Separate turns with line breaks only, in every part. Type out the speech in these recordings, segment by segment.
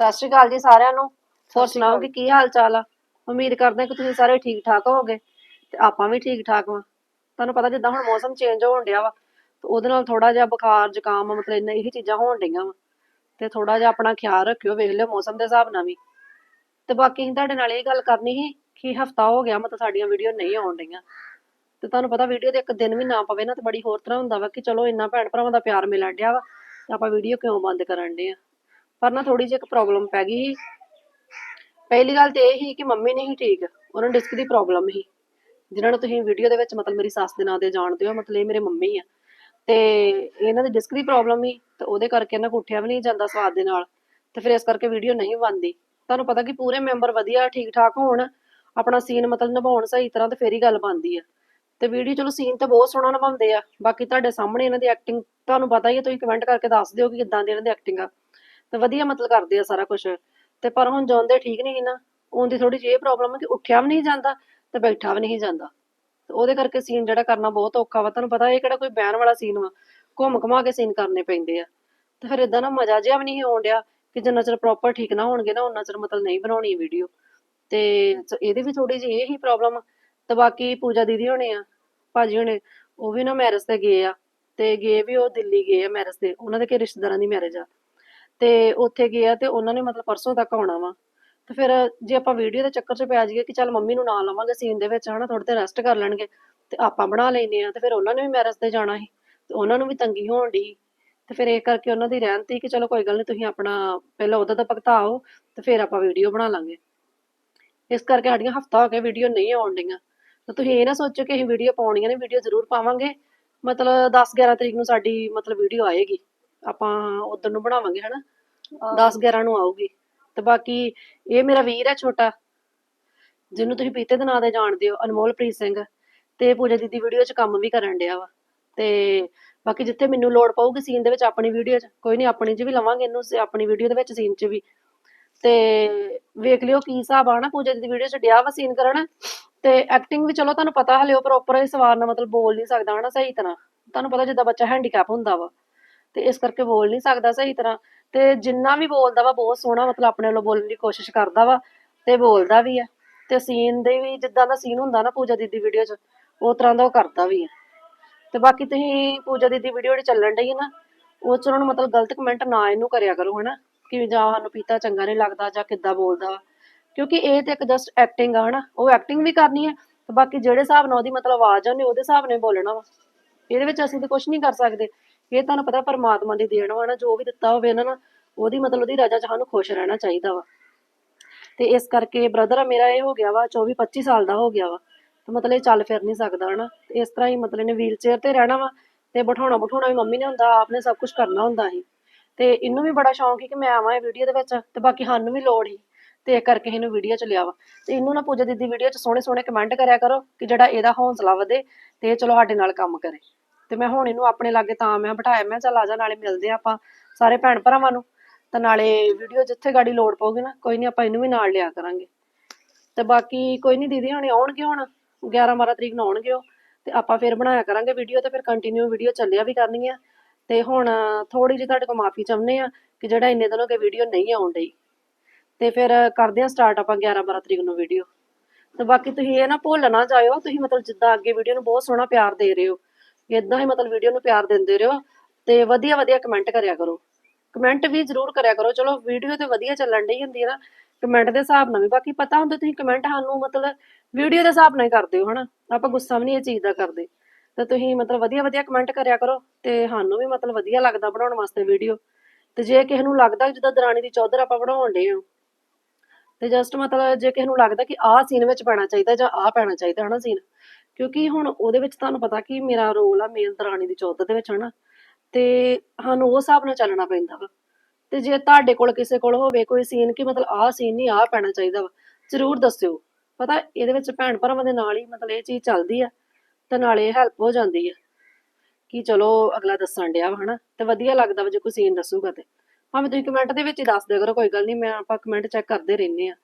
ਸਤਿ ਸ਼੍ਰੀ ਅਕਾਲ ਜੀ ਸਾਰਿਆਂ ਨੂੰ। ਹੋਰ ਸੁਣਾਓ। ਕਿ ਕੀ ਹਾਲ ਚਾਲ ਆ? ਉਮੀਦ ਕਰਦੇ ਹਾਂ ਕਿ ਤੁਸੀਂ ਸਾਰੇ ਠੀਕ ਠਾਕ ਹੋਵੋਗੇ ਤੇ ਆਪਾਂ ਵੀ ਠੀਕ ਠਾਕ ਵਾਂ। ਤੁਹਾਨੂੰ ਪਤਾ ਜਿੱਦਾਂ ਹੁਣ ਮੌਸਮ ਚੇਂਜ ਹੋਣ ਡਿਆ ਵਾ ਤੇ ਉਹਦੇ ਨਾਲ ਥੋੜਾ ਜਿਹਾ ਬੁਖਾਰ ਜ਼ੁਕਾਮ ਮਤਲਬ ਇੰਨੇ ਇਹੀ ਚੀਜ਼ਾਂ ਹੋਣ ਡਈਆਂ ਵਾ। ਤੇ ਥੋੜਾ ਜਿਹਾ ਆਪਣਾ ਖਿਆਲ ਰੱਖਿਓ ਵੇਖ ਲਿਓ ਮੌਸਮ ਦੇ ਹਿਸਾਬ ਨਾਲ ਵੀ। ਤੇ ਬਾਕੀ ਅਸੀਂ ਤੁਹਾਡੇ ਨਾਲ ਇਹ ਗੱਲ ਕਰਨੀ ਸੀ ਕਿ ਹਫਤਾ ਹੋ ਗਿਆ ਮਤਲਬ ਸਾਡੀਆਂ ਵੀਡੀਓ ਨਹੀਂ ਆਉਣ ਡਈਆਂ। ਤੇ ਤੁਹਾਨੂੰ ਪਤਾ ਵੀਡੀਓ ਦੇ ਇੱਕ ਦਿਨ ਵੀ ਨਾ ਪਵੇ ਨਾ ਤੇ ਬੜੀ ਹੋਰ ਤਰ੍ਹਾਂ ਹੁੰਦਾ ਵਾ ਕਿ ਚਲੋ ਇੰਨਾ ਭੈਣ ਭਰਾਵਾਂ ਦਾ ਪਿਆਰ ਮਿਲਣ ਡਿਆ ਵਾ ਤੇ ਆਪਾਂ ਵੀਡੀਓ ਕਿਉਂ ਬੰਦ ਕਰਨ ਡੇ ਆ? ਪਰ ਨਾ ਥੋੜੀ ਜਿਹੀ ਇੱਕ ਪ੍ਰੋਬਲਮ ਪੈ ਗਈ ਪਹਿਲੀ ਗੱਲ ਤੇ ਇਹ ਸੀ ਕਿ ਮੰਮੀ ਨਹੀਂ ਠੀਕ, ਉਹਨਾਂ ਨੂੰ ਡਿਸਕ ਦੀ ਪ੍ਰੋਬਲਮ ਸੀ। ਜਿਨ੍ਹਾਂ ਨੂੰ ਤੁਸੀਂ ਵੀਡੀਓ ਦੇ ਵਿੱਚ ਮਤਲਬ ਮੇਰੀ ਸੱਸ ਦੇ ਨਾਂ ਤੇ ਜਾਣਦੇ ਹੋ, ਮਤਲਬ ਇਹ ਮੇਰੇ ਮੰਮੀ ਆ। ਤੇ ਇਹਨਾਂ ਦੀ ਡਿਸਕ ਦੀ ਪ੍ਰੋਬਲਮ ਸੀ, ਤੇ ਉਹਦੇ ਕਰਕੇ ਇਹਨਾਂ ਕੋਲ ਵੀ ਨਹੀਂ ਜਾਂਦਾ ਸਵਾਦ ਦੇ ਨਾਲ। ਤੇ ਫਿਰ ਇਸ ਕਰਕੇ ਵੀਡੀਓ ਨਹੀਂ ਬਣਦੀ। ਤੁਹਾਨੂੰ ਪਤਾ ਕਿ ਪੂਰੇ ਮੈਂਬਰ ਵਧੀਆ ਠੀਕ ਠਾਕ ਹੋਣ, ਆਪਣਾ ਸੀਨ ਮਤਲਬ ਨਿਭਾਉਣ ਸਹੀ ਤਰ੍ਹਾਂ ਤੇ ਫੇਰ ਹੀ ਗੱਲ ਬਣਦੀ ਆ। ਤੇ ਵੀਡੀਓ ਚਲੋ ਸੀਨ ਤੇ ਬਹੁਤ ਸੋਹਣਾ ਨਿਭਾਉਂਦੇ ਆ। ਬਾਕੀ ਤੁਹਾਡੇ ਸਾਹਮਣੇ ਇਹਨਾਂ ਦੀ ਐਕਟਿੰਗ ਤੁਹਾਨੂੰ ਪਤਾ ਹੀ ਹੈ ਤੁਸੀਂ ਕਮੈਂਟ ਕਰਕੇ ਦੱਸ ਦਿਓ ਕਿ ਕਿੱਦਾਂ ਦੀ ਇਹਨਾਂ ਦੀ ਐਕਟਿੰਗ ਆ। ਤੇ ਵਧੀਆ ਮਤਲਬ ਕਰਦੇ ਆ ਸਾਰਾ ਕੁਝ ਤੇ ਪਰ ਹੁਣ ਜਾਂਦੇ ਠੀਕ ਨਹੀਂ ਸੀ ਨਾ, ਉਹਦੀ ਥੋੜੀ ਜਿਹੀ ਇਹ ਪ੍ਰੋਬਲਮ ਹੈ ਕਿ ਉੱਠਿਆ ਵੀ ਨਹੀਂ ਜਾਂਦਾ ਤੇ ਬੈਠਾ ਵੀ ਨਹੀਂ ਜਾਂਦਾ। ਤੇ ਉਹਦੇ ਕਰਕੇ ਸੀਨ ਜਿਹੜਾ ਕਰਨਾ ਬਹੁਤ ਔਖਾ ਵਾ। ਤੁਹਾਨੂੰ ਪਤਾ ਇਹ ਕਿਹੜਾ ਕੋਈ ਬਹਿਣ ਵਾਲਾ ਸੀਨ ਵਾ? ਘੁੰਮ ਘੁਮਾ ਕੇ ਸੀਨ ਕਰਨੇ ਪੈਂਦੇ ਆ। ਤੇ ਫਿਰ ਇਦਾਂ ਨਾ ਮਜ਼ਾ ਜਿਹਾ ਵੀ ਨਹੀਂ ਆਉਣ ਡਿਆ ਕਿ ਜਿੰਨਾ ਚਿਰ ਪ੍ਰੋਪਰ ਠੀਕ ਨਾ ਹੋਣਗੇ ਨਾ ਉਹਨਾਂ ਚਿਰ ਮਤਲਬ ਨਹੀਂ ਬਣਾਉਣੀ ਵੀਡੀਓ ਤੇ ਇਹਦੇ ਵੀ ਥੋੜੀ ਜਿਹੀ ਇਹ ਹੀ ਪ੍ਰੋਬਲਮ ਤੇ ਬਾਕੀ ਪੂਜਾ ਦੀਦੀ ਹੋਣੇ ਆ, ਭਾਜੀ ਹੋਣੇ, ਉਹ ਵੀ ਨਾ ਮੈਰਿਜ ਤੇ ਗਏ ਆ। ਤੇ ਗਏ ਵੀ ਉਹ ਦਿੱਲੀ ਗਏ ਆ ਮੈਰਿਜ ਤੇ। ਉਹਨਾਂ ਦੇ ਕੇ ਰਿਸ਼ਤੇਦਾਰਾਂ ਦੀ ਮੈਰਿਜ ਆ। ਤੇ ਉੱਥੇ ਗਏ ਆ ਤੇ ਉਹਨਾਂ ਨੇ ਮਤਲਬ ਪਰਸੋਂ ਤੱਕ ਆਉਣਾ ਵਾ। ਤੇ ਫਿਰ ਜੇ ਆਪਾਂ ਵੀਡੀਓ ਦੇ ਚੱਕਰ 'ਚ ਪੈ ਜਾਈਏ ਕਿ ਚੱਲ ਮੰਮੀ ਨੂੰ ਨਾਲ ਲਵਾਂਗੇ ਸੀਨ ਦੇ ਵਿੱਚ, ਹਨਾ ਥੋੜੇ ਤੇ ਰੈਸਟ ਕਰ ਲੈਣਗੇ, ਤੇ ਆਪਾਂ ਬਣਾ ਲੈਨੇ ਆ ਤੇ ਫਿਰ ਉਹਨਾਂ ਨੇ ਵੀ ਮੈਰਿਜ ਤੇ ਜਾਣਾ ਸੀ, ਤੇ ਉਹਨਾਂ ਨੂੰ ਵੀ ਤੰਗੀ ਹੋਣ ਦੀ ਤੇ ਫਿਰ ਇਹ ਕਰਕੇ ਉਹਨਾਂ ਦੀ ਰਹਿਣ ਤੀ ਕਿ ਚਲੋ ਕੋਈ ਗੱਲ ਨਹੀਂ, ਤੁਸੀਂ ਆਪਣਾ ਪਹਿਲਾਂ ਉਹਦਾ ਤਾਂ ਭਗਤਾਓ, ਤੇ ਫਿਰ ਆਪਾਂ ਵੀਡੀਓ ਬਣਾ ਲਾਂਗੇ। ਇਸ ਕਰਕੇ ਸਾਡੀਆਂ ਹਫਤਾ ਹੋ ਗਿਆ ਵੀਡੀਓ ਨਹੀਂ ਆਉਣ ਡੀਆਂ ਤੇ ਤੁਸੀਂ ਇਹ ਨਾ ਸੋਚੋ ਕਿ ਅਸੀਂ ਵੀਡੀਓ ਪਾਉਣੀਆਂ ਨੇ ਵੀਡੀਓ ਜ਼ਰੂਰ ਪਾਵਾਂਗੇ। ਮਤਲਬ 10 11 ਤਰੀਕ ਨੂੰ ਸਾਡੀ ਮਤਲਬ ਵੀਡੀਓ ਆਏਗੀ। ਆਪਾਂ ਉਦੋਂ ਨੂੰ ਬਣਾਵਾਂਗੇ ਹਨਾ। 10 11 ਨੂੰ ਆਊਗੀ। ਤੇ ਬਾਕੀ ਇਹ ਮੇਰਾ ਵੀਰ ਹੈ ਛੋਟਾ ਜਿਹਨੂੰ ਤੁਸੀਂ ਪੀਤੇ ਦੇ ਨਾਂ ਤੇ ਜਾਣਦੇ ਹੋ ਅਨਮੋਲਪ੍ਰੀਤ ਸਿੰਘ। ਤੇ ਪੂਜਾ ਦੀਦੀ ਵੀਡੀਓ 'ਚ ਕੰਮ ਵੀ ਕਰਨ ਡਿਆ ਵਾ। ਤੇ ਬਾਕੀ ਜਿੱਥੇ ਮੈਨੂੰ ਲੋੜ ਪਊਗੀ ਸੀਨ ਦੇ ਵਿੱਚ ਆਪਣੀ ਵੀਡੀਓ 'ਚ ਕੋਈ ਨਹੀਂ ਆਪਣੀ 'ਚ ਵੀ ਲਵਾਂਗੇ ਇਹਨੂੰ ਆਪਣੀ ਵੀਡੀਓ ਦੇ ਵਿੱਚ ਸੀਨ 'ਚ ਵੀ। ਤੇ ਵੇਖ ਲਿਓ ਕੀ ਹਿਸਾਬ ਆ ਨਾ ਪੂਜਾ ਦੀ ਵੀਡੀਓ 'ਚ ਡਿਆ ਵਾ ਸੀਨ ਕਰਨ। ਤੇ ਐਕਟਿੰਗ ਵੀ ਚਲੋ ਤੁਹਾਨੂੰ ਪਤਾ ਹਲੇ ਉਹ ਪ੍ਰੋਪਰ ਸਵਾਰ ਨਾਲ ਮਤਲਬ ਬੋਲ ਨਹੀਂ ਸਕਦਾ ਹਨਾ ਸਹੀ ਤਰ੍ਹਾਂ। ਤੁਹਾਨੂੰ ਪਤਾ ਜਿੱਦਾਂ ਬੱਚਾ ਹੈਂਡੀਕੈਪ ਹੁੰਦਾ ਵਾ। ਤੇ ਇਸ ਕਰਕੇ ਬੋਲ ਨਹੀਂ ਸਕਦਾ ਸਹੀ ਤਰ੍ਹਾਂ। ਤੇ ਜਿੰਨਾ ਵੀ ਬੋਲਦਾ ਵਾ, ਬਹੁਤ ਸੋਹਣਾ ਮਤਲਬ ਆਪਣੇ ਵੱਲੋਂ ਬੋਲਣ ਦੀ ਕੋਸ਼ਿਸ਼ ਕਰਦਾ ਵਾ ਤੇ ਬੋਲਦਾ ਵੀ ਆ। ਤੇ ਸੀਨ ਦੇ ਵੀ ਜਿੱਦਾਂ ਦਾ ਸੀਨ ਹੁੰਦਾ ਨਾ ਪੂਜਾ ਦੀਦੀ ਵੀਡੀਓ 'ਚ, ਉਹ ਤਰ੍ਹਾਂ ਦਾ ਉਹ ਕਰਦਾ ਵੀ ਆ। ਤੇ ਬਾਕੀ ਤੁਸੀਂ ਪੂਜਾ ਦੀਦੀ ਵੀਡੀਓ ਜਿਹੜੀ ਚੱਲਣ ਡਈ ਹੈ ਨਾ, ਉਹ 'ਚ ਉਹਨਾਂ ਨੂੰ ਮਤਲਬ ਗਲਤ ਕਮੈਂਟ ਨਾ ਇਹਨੂੰ ਕਰਿਆ ਕਰੋ, ਹਨਾ? ਕਿ ਜਾਂ ਸਾਨੂੰ ਪੀਤਾ ਚੰਗਾ ਨਹੀਂ ਲੱਗਦਾ ਜਾਂ ਕਿੱਦਾਂ ਬੋਲਦਾ ਵਾ। ਕਿਉਂਕਿ ਇਹ ਤੇ ਇੱਕ ਜਸਟ ਐਕਟਿੰਗ ਆ, ਹਨਾ? ਉਹ ਐਕਟਿੰਗ ਵੀ ਕਰਨੀ ਹੈ ਤੇ ਬਾਕੀ ਜਿਹੜੇ ਹਿਸਾਬ ਨਾਲ ਉਹਦੀ ਮਤਲਬ ਆਵਾਜ਼ ਆ ਉਹਦੇ ਹਿਸਾਬ ਨਾਲ ਬੋਲਣਾ ਵਾ। ਇਹਦੇ ਵਿੱਚ ਅਸੀਂ ਤਾਂ ਕੁਝ ਨਹੀਂ ਕਰ ਸਕਦੇ। ਇਹ ਤੁਹਾਨੂੰ ਪਤਾ ਪਰਮਾਤਮਾ ਦੀ ਦੇਣ ਵਾ ਨਾ, ਜੋ ਵੀ ਦਿੱਤਾ ਹੋਵੇ ਨਾ ਨਾ, ਉਹਦੀ ਮਤਲਬ ਉਹਦੀ ਰਜ਼ਾ ਚ ਸਾਨੂੰ ਖੁਸ਼ ਰਹਿਣਾ ਚਾਹੀਦਾ ਵਾ। ਤੇ ਇਸ ਕਰਕੇ ਬ੍ਰਦਰ ਮੇਰਾ ਇਹ ਹੋ ਗਿਆ ਵਾ 24 25 ਸਾਲ ਦਾ ਹੋ ਗਿਆ ਵਾ। ਤੇ ਮਤਲਬ ਇਹ ਚੱਲ ਫਿਰ ਨਹੀਂ ਸਕਦਾ, ਹਨਾ। ਤੇ ਇਸ ਤਰ੍ਹਾਂ ਹੀ ਮਤਲਬ ਇਹਨੇ ਵੀਲ ਚੇਅਰ ਤੇ ਰਹਿਣਾ ਵਾ, ਤੇ ਬਿਠਾਉਣਾ ਬਿਠਾਉਣਾ ਵੀ ਮੰਮੀ ਨੇ ਹੁੰਦਾ ਆਪਨੇ ਸਭ ਕੁਝ ਕਰਨਾ ਹੁੰਦਾ ਸੀ। ਤੇ ਇਹਨੂੰ ਵੀ ਬੜਾ ਸ਼ੌਂਕ ਸੀ ਕਿ ਮੈਂ ਆਵਾਂ ਇਹ ਵੀਡੀਓ ਦੇ ਵਿੱਚ, ਤੇ ਬਾਕੀ ਸਾਨੂੰ ਵੀ ਲੋੜ ਸੀ, ਤੇ ਇਹ ਕਰਕੇ ਇਹਨੂੰ ਵੀਡੀਓ ਚ ਲਿਆ ਵਾ। ਤੇ ਇਹਨੂੰ ਨਾ ਪੂਜਾ ਦੀਦੀ ਵੀਡੀਓ ਚ ਸੋਹਣੇ ਸੋਹਣੇ ਕਮੈਂਟ ਕਰਿਆ ਕਰੋ, ਕਿ ਜਿਹੜਾ ਇਹਦਾ ਹੌਸਲਾ ਵਧੇ, ਤੇ ਚਲੋ ਸਾਡੇ ਨਾਲ ਕੰਮ ਕਰੇ। ਤੇ ਮੈਂ ਹੁਣ ਇਹਨੂੰ ਆਪਣੇ ਲਾਗੇ ਤਾਂ ਮੈਂ ਬਿਠਾਇਆ, ਮੈਂ ਚੱਲ ਆ ਜਾ, ਨਾਲੇ ਮਿਲਦੇ ਆ ਆਪਾਂ ਸਾਰੇ ਭੈਣ ਭਰਾਵਾਂ ਨੂੰ। ਤੇ ਨਾਲੇ ਵੀਡੀਓ ਜਿੱਥੇ ਗਾੜੀ ਲੋੜ ਪਊਗੀ ਨਾ, ਕੋਈ ਨਹੀਂ ਆਪਾਂ ਇਹਨੂੰ ਵੀ ਨਾਲ ਲਿਆ ਕਰਾਂਗੇ। ਤੇ ਬਾਕੀ ਕੋਈ ਨਹੀਂ ਦੀਦੀ ਹੁਣੇ ਆਉਣਗੇ ਹੁਣ 11 12 ਤਰੀਕ ਨੂੰ ਆਉਣਗੇ ਉਹ। ਤੇ ਆਪਾਂ ਫਿਰ ਬਣਾਇਆ ਕਰਾਂਗੇ ਵੀਡੀਓ ਤੇ ਫਿਰ ਕੰਟੀਨਿਊ ਵੀਡੀਓ ਚੱਲਿਆ ਵੀ ਕਰਨੀ ਆ। ਤੇ ਹੁਣ ਥੋੜੀ ਜਿਹੀ ਤੁਹਾਡੇ ਕੋਲ ਮਾਫੀ ਚਾਹੁੰਦੇ ਆ ਕਿ ਜਿਹੜਾ ਇੰਨੇ ਦਿਨ ਹੋ ਗਏ ਵੀਡੀਓ ਨਹੀਂ ਆਉਣ ਡਈ। ਤੇ ਫਿਰ ਕਰਦੇ ਆ ਸਟਾਰਟ ਆਪਾਂ 11 12 ਤਰੀਕ ਨੂੰ ਵੀਡੀਓ। ਤੇ ਬਾਕੀ ਤੁਸੀਂ ਇਹ ਨਾ ਭੁੱਲ ਨਾ ਜਾਇਓ, ਤੁਸੀਂ ਮਤਲਬ ਜਿੱਦਾਂ ਅੱਗੇ ਵੀਡੀਓ ਨੂੰ ਬਹੁਤ ਸੋਹਣਾ ਪਿਆਰ ਦੇ ਰਹੇ ਹੋ। ਇਦਾਂ ਹੀ ਮਤਲਬ ਵੀਡੀਓ ਨੂੰ ਪਿਆਰ ਦਿੰਦੇ ਰਹੋ ਤੇ ਵਧੀਆ ਵਧੀਆ ਕਮੈਂਟ ਕਰਿਆ ਕਰੋ। ਕਮੈਂਟ ਵੀ ਜ਼ਰੂਰ ਕਰਿਆ ਕਰੋ। ਚਲੋ ਵੀਡੀਓ ਤੇ ਵਧੀਆ ਚੱਲਣ ਡਈ ਹੁੰਦੀ ਹੈ ਨਾ ਕਮੈਂਟ ਦੇ ਹਿਸਾਬ ਨਾਲ ਵੀ। ਬਾਕੀ ਪਤਾ ਹੁੰਦਾ ਤੁਸੀਂ ਕਮੈਂਟ ਸਾਨੂੰ ਮਤਲਬ ਵੀਡੀਓ ਦੇ ਹਿਸਾਬ ਨਾਲ ਹੀ ਕਰਦੇ ਹੋ, ਹਨਾ? ਆਪਾਂ ਗੁੱਸਾ ਵੀ ਨਹੀਂ ਇਹ ਚੀਜ਼ ਦਾ ਕਰਦੇ। ਤੇ ਤੁਸੀਂ ਮਤਲਬ ਵਧੀਆ ਵਧੀਆ ਕਮੈਂਟ ਕਰਿਆ ਕਰੋ ਤੇ ਸਾਨੂੰ ਵੀ ਮਤਲਬ ਵਧੀਆ ਲੱਗਦਾ ਬਣਾਉਣ ਵਾਸਤੇ ਵੀਡੀਓ ਤੇ ਜੇ ਕਿਸੇ ਨੂੰ ਲੱਗਦਾ ਜਿੱਦਾਂ ਦਰਾਣੀ ਦੀ ਚੌਧਰ ਆਪਾਂ ਬਣਾਉਣ ਡੇ ਹਾਂ, ਤੇ ਜਸਟ ਮਤਲਬ ਜੇ ਕਿਸੇ ਨੂੰ ਲੱਗਦਾ ਕਿ ਆਹ ਸੀਨ ਵਿੱਚ ਪੈਣਾ ਚਾਹੀਦਾ ਜਾਂ ਆਹ ਪੈਣਾ ਚਾਹੀਦਾ, ਹਨਾ ਸੀਨ ਕਿਉਂਕਿ ਹੁਣ ਉਹਦੇ ਵਿੱਚ ਤੁਹਾਨੂੰ ਪਤਾ ਕਿ ਮੇਰਾ ਰੋਲ ਆ ਮੇਲ ਦਰਾਣੀ ਦੀ ਚੌਧਰ ਦੇ ਵਿੱਚ, ਹਨਾ? ਤੇ ਸਾਨੂੰ ਉਹ ਹਿਸਾਬ ਨਾਲ ਚੱਲਣਾ ਪੈਂਦਾ ਵਾ। ਤੇ ਜੇ ਤੁਹਾਡੇ ਕੋਲ ਕਿਸੇ ਕੋਲ ਹੋਵੇ ਕੋਈ ਸੀਨ ਕਿ ਮਤਲਬ ਆਹ ਸੀਨ ਨਹੀਂ, ਆਹ ਪੈਣਾ ਚਾਹੀਦਾ ਵਾ, ਜ਼ਰੂਰ ਦੱਸਿਓ। ਪਤਾ, ਇਹਦੇ ਵਿੱਚ ਭੈਣ ਭਰਾਵਾਂ ਦੇ ਨਾਲ ਹੀ ਮਤਲਬ ਇਹ ਚੀਜ਼ ਚੱਲਦੀ ਆ, ਤੇ ਨਾਲੇ ਹੈਲਪ ਹੋ ਜਾਂਦੀ ਆ। ਕਿ ਚਲੋ ਅਗਲਾ ਦੱਸਣ ਡਿਆ ਵਾ, ਹਨਾ? ਤੇ ਵਧੀਆ ਲੱਗਦਾ ਵਾ ਜੇ ਕੋਈ ਸੀਨ ਦੱਸੂਗਾ ਤੇ। ਭਾਵੇਂ ਤੁਸੀਂ ਕਮੈਂਟ ਦੇ ਵਿੱਚ ਹੀ ਦੱਸ ਦਿਆ ਕਰੋ, ਕੋਈ ਗੱਲ ਨਹੀਂ, ਮੈਂ ਆਪਾਂ ਕਮੈਂਟ ਚੈੱਕ ਕਰਦੇ ਰਹਿੰਦੇ ਆ।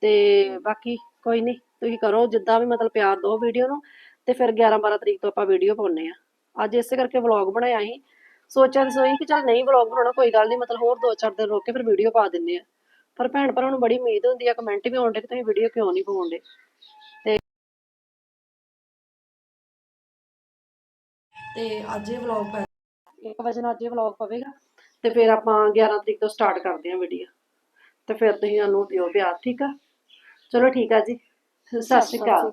ਤੇ ਬਾਕੀ ਕੋਈ ਨਹੀਂ। ਤੁਸੀਂ ਕਰੋ ਜਿੱਦਾਂ ਵੀ ਮਤਲਬ ਪਿਆਰ ਦਿਓ ਵੀਡੀਓ ਨੂੰ ਤੇ ਫਿਰ 11 12 ਤਰੀਕ ਤੋਂ ਆਪਾਂ ਵੀਡੀਓ ਪਾਉਨੇ ਆ ਅੱਜ ਇਸੇ ਕਰਕੇ ਵਲੌਗ ਬਣਾਇਆ ਸੀ। ਸੋਚਿਆ ਸੋਈ ਕਿ ਚੱਲ ਨਹੀਂ ਵਲੌਗ ਬਣਾਉਣਾ ਕੋਈ ਗੱਲ ਨਹੀਂ ਮਤਲਬ ਹੋਰ ਦੋ ਚਾਰ ਦਿਨ ਰੁਕ ਕੇ ਫਿਰ ਵੀਡੀਓ ਪਾ ਦਿੰਨੇ ਆ ਪਰ ਭੈਣ ਭਰਾਵਾਂ ਨੂੰ ਬੜੀ ਉਮੀਦ ਹੁੰਦੀ ਆ ਕਮੈਂਟ ਵੀ ਆਉਂਦੇ ਕਿ ਤੁਸੀਂ ਵੀਡੀਓ ਕਿਉਂ ਨਹੀਂ ਪਾਉਂਦੇ ਤੇ ਤੇ ਅੱਜ ਇਹ ਵਲੌਗ ਪੈ 1 ਵਜੇ ਨਾਲ ਅੱਜ ਇਹ ਵਲੌਗ ਪਵੇਗਾ ਤੇ ਫਿਰ ਆਪਾਂ 11 ਤਰੀਕ ਤੋਂ ਸਟਾਰਟ ਕਰਦੇ ਹਾਂ ਵੀਡੀਓ ਤੇ ਫਿਰ ਤੁਸੀਂ ਸਾਨੂੰ ਦਿਓ ਪਿਆਰ ਠੀਕ ਆ? ਚਲੋ ਠੀਕ ਆ ਜੀ। ਸਤਿ ਸ਼੍ਰੀ ਅਕਾਲ।